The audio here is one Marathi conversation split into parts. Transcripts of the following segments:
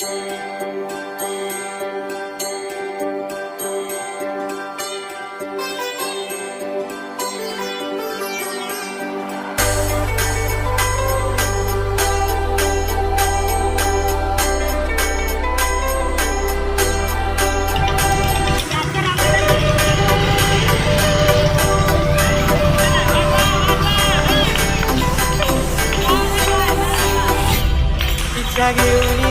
Drag you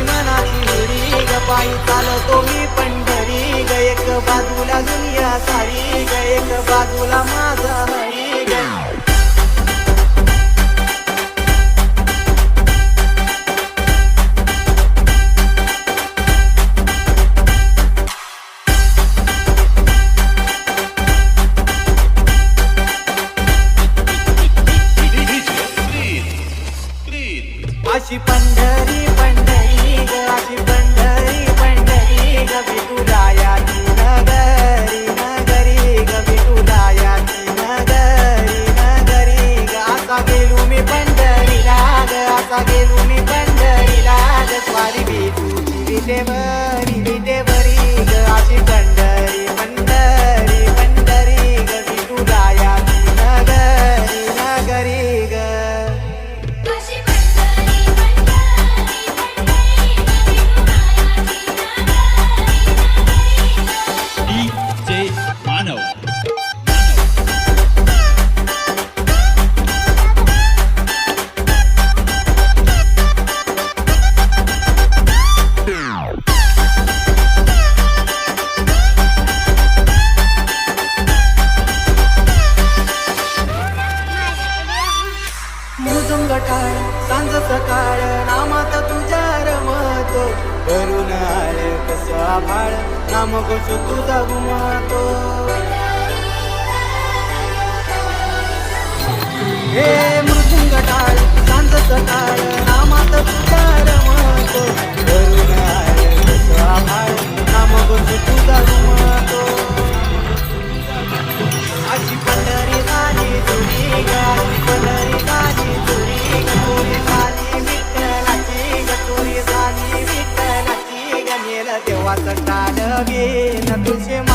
पायी चालतो मी पंढरी. ग बाजूला दुनिया सारी गायक बाजूला माझा हरी. अशी Pandhari casa de lume, bandării la adăpoare, vii tu, te te मृदुंग सांज सकाळ नामात तुझ्या रमतो. करून आले कस आभाळ नाम घोष तुझा गुमातो. हे मृदुंगटाळ सांज सकाळ नामात तुझ्या रमतो. करून आले कस आभाळ नाम घोष तुझा गुमातो. अशी पंढरी วัดสัตาเด้อพี่นะพี่ชื่